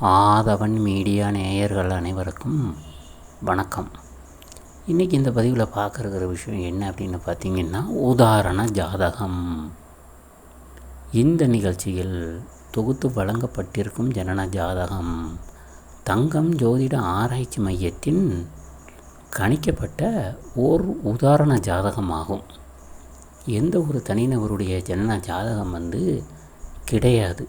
ஆதவன் media நேயர்கள் அனைவருக்கும் வணக்கம். இன்றைக்கி இந்த பதிவில் பார்க்குற விஷயம் என்ன அப்படின்னு பார்த்தீங்கன்னா உதாரண ஜாதகம். இந்த நிகழ்ச்சியில் தொகுத்து வழங்கப்பட்டிருக்கும் ஜனன ஜாதகம் தங்கம் ஜோதிட ஆராய்ச்சி மையத்தின் கணிக்கப்பட்ட ஓர் உதாரண ஜாதகமாகும். எந்த ஒரு தனிநபருடைய ஜனன ஜாதகம் வந்து கிடையாது.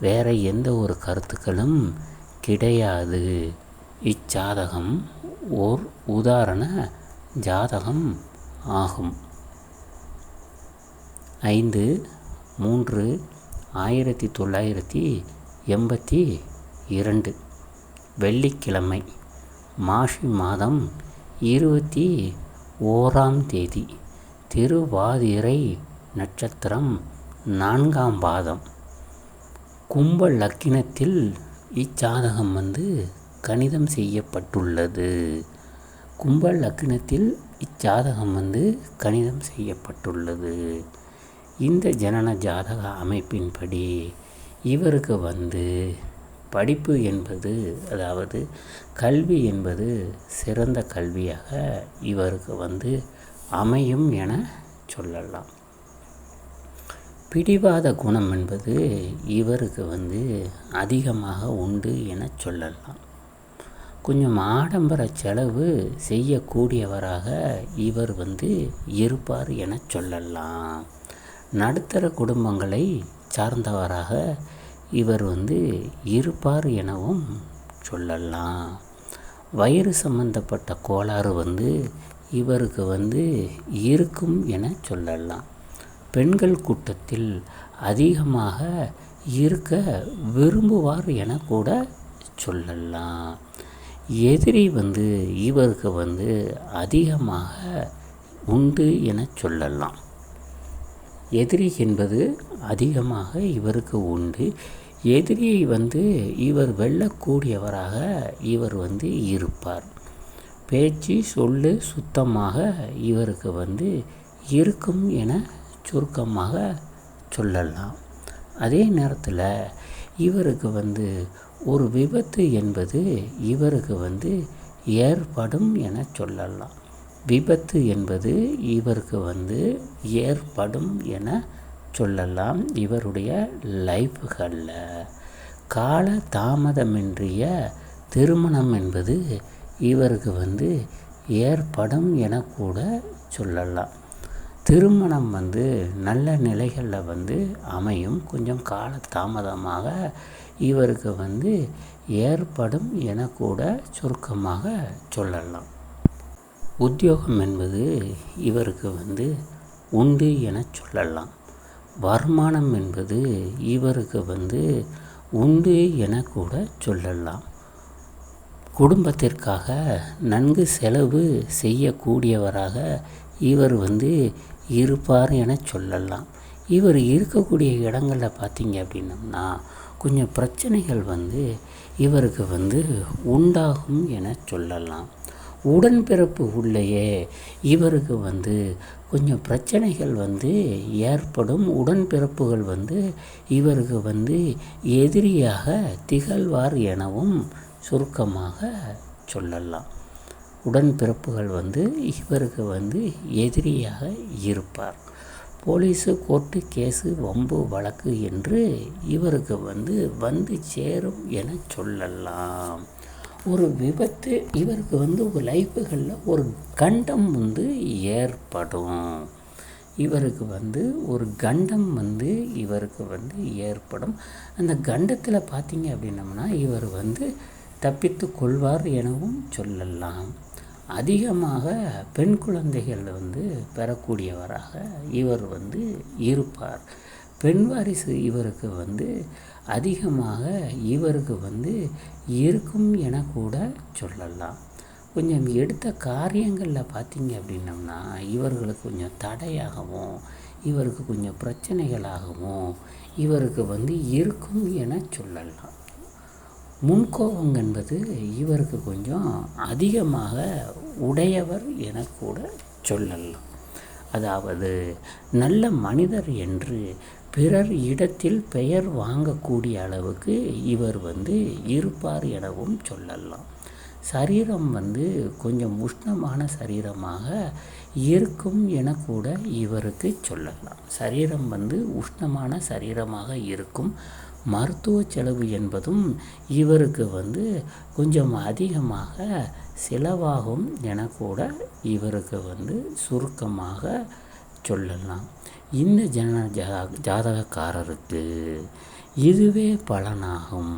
வேறு எந்த ஒரு கருத்துக்களும் கிடையாது. இச்சாதகம் ஓர் உதாரண ஜாதகம் ஆகும். ஐந்து மூன்று ஆயிரத்தி தொள்ளாயிரத்தி எண்பத்தி இரண்டு. வெள்ளிக்கிழமை மாசி மாதம் இருபத்தி ஓராம் தேதி. திருவாதிரை நட்சத்திரம் நான்காம் பாதம். கும்ப லக்கினத்தில் இச்சாதகம் வந்து கணிதம் செய்யப்பட்டுள்ளது. கும்ப லக்கினத்தில் இச்சாதகம் வந்து கணிதம் செய்யப்பட்டுள்ளது. இந்த ஜனன ஜாதக அமைப்பின்படி இவருக்கு வந்து படிப்பு என்பது அதாவது கல்வி என்பது சிறந்த கல்வியாக இவருக்கு வந்து அமையும் என சொல்லலாம். பிடிவாத குணம் என்பது இவருக்கு வந்து அதிகமாக உண்டு என சொல்லலாம். கொஞ்சம் ஆடம்பர செலவு செய்யக்கூடியவராக இவர் வந்து இருப்பார் என சொல்லலாம். நடுத்தர குடும்பங்களை சார்ந்தவராக இவர் வந்து இருப்பார் எனவும் சொல்லலாம். வயிறு சம்பந்தப்பட்ட கோளாறு வந்து இவருக்கு வந்து இருக்கும் என சொல்லலாம். பெண்கள் கூட்டத்தில் அதிகமாக இருக்க விரும்புவார் என கூட சொல்லலாம். எதிரி வந்து இவருக்கு வந்து அதிகமாக உண்டு என சொல்லலாம். எதிரி என்பது அதிகமாக இவருக்கு உண்டு. எதிரியை வந்து இவர் வெல்லக்கூடியவராக இவர் வந்து இருப்பார். பேச்சு சொல்லு சுத்தமாக இவருக்கு வந்து இருக்கும் என சுருக்கமாக சொல்லலாம். அதே நேரத்தில் இவருக்கு வந்து ஒரு விபத்து என்பது இவருக்கு வந்து ஏற்படும் என சொல்லலாம். விபத்து என்பது இவருக்கு வந்து ஏற்படும் என சொல்லலாம். இவருடைய லைஃப்களில் கால தாமதமின்றிய திருமணம் என்பது இவருக்கு வந்து ஏற்படும் என கூட சொல்லலாம். திருமணம் வந்து நல்ல நிலைகளில் வந்து அமையும். கொஞ்சம் கால தாமதமாக இவருக்கு வந்து ஏற்படும் என கூட சுருக்கமாக சொல்லலாம். உத்தியோகம் என்பது இவருக்கு வந்து உண்டு என சொல்லலாம். வருமானம் என்பது இவருக்கு வந்து உண்டு என கூட சொல்லலாம். குடும்பத்திற்காக நன்கு செலவு செய்யக்கூடியவராக இவர் வந்து இருப்பார் என சொல்லலாம். இவர் இருக்கக்கூடிய இடங்களில் பார்த்தீங்க அப்படின்னம்னா கொஞ்சம் பிரச்சனைகள் வந்து இவருக்கு வந்து உண்டாகும் என சொல்லலாம். உடன்பிறப்பு உள்ளேயே இவருக்கு வந்து கொஞ்சம் பிரச்சனைகள் வந்து ஏற்படும். உடன்பிறப்புகள் வந்து இவருக்கு வந்து எதிரியாக திகழ்வார் எனவும் சுருக்கமாக சொல்லலாம். உடன்பிறப்புகள் வந்து இவருக்கு வந்து எதிரியாக இருப்பார். போலீஸு கோர்ட்டு கேஸு வம்பு வழக்கு என்று இவருக்கு வந்து வந்து சேரும் என சொல்லலாம். ஒரு விபத்து இவருக்கு வந்து ஒரு லைஃபுகளில் ஒரு கண்டம் வந்து ஏற்படும். இவருக்கு வந்து ஒரு கண்டம் வந்து இவருக்கு வந்து ஏற்படும். அந்த கண்டத்தில் பார்த்தீங்க அப்படின்னம்னா இவர் வந்து தப்பித்து கொள்வார் எனவும் சொல்லலாம். அதிகமாக பெண் குழந்தைகள் வந்து பெறக்கூடியவராக இவர் வந்து இருப்பார். பெண் வாரிசு இவருக்கு வந்து அதிகமாக இவருக்கு வந்து இருக்கும் என கூட சொல்லலாம். கொஞ்சம் எடுத்த காரியங்களில் பார்த்தீங்க அப்படின்னம்னா இவர்களுக்கு கொஞ்சம் தடையாகவும் இவருக்கு கொஞ்சம் பிரச்சனைகளாகவும் இவருக்கு வந்து இருக்கும் என சொல்லலாம். முன்கோபம் என்பது இவருக்கு கொஞ்சம் அதிகமாக உடையவர் என கூட சொல்லலாம். அதாவது நல்ல மனிதர் என்று பிறர் இடத்தில் பெயர் வாங்கக்கூடிய அளவுக்கு இவர் வந்து இருப்பார் எனவும் சொல்லலாம். சரீரம் வந்து கொஞ்சம் உஷ்ணமான சரீரமாக இருக்கும் என கூட இவருக்கு சொல்லலாம். சரீரம் வந்து உஷ்ணமான சரீரமாக இருக்கும். மருத்துவ செலவு என்பதும் இவருக்கு வந்து கொஞ்சம் அதிகமாக செலவாகும் என கூட இவருக்கு வந்து சுருக்கமாக சொல்லலாம். இந்த ஜன ஜா ஜாதகக்காரருக்கு இதுவே பலனாகும்.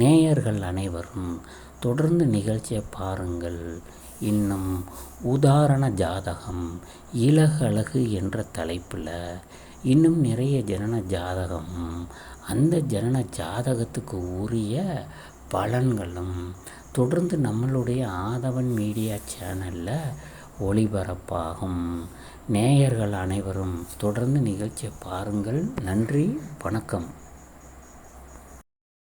நேயர்கள் அனைவரும் தொடர்ந்து நிகழ்ச்சியை பாருங்கள். இன்னும் உதாரண ஜாதகம் இலகழகு என்ற தலைப்பில் இன்னும் நிறைய ஜனன ஜாதகம். அந்த ஜனன ஜாதகத்துக்கு உரிய பலன்களும் தொடர்ந்து நம்மளுடைய ஆதவன் மீடியா சேனலில் ஒளிபரப்பாகும். நேயர்கள் அனைவரும் தொடர்ந்து நிகழ்ச்சியை பாருங்கள். நன்றி வணக்கம்.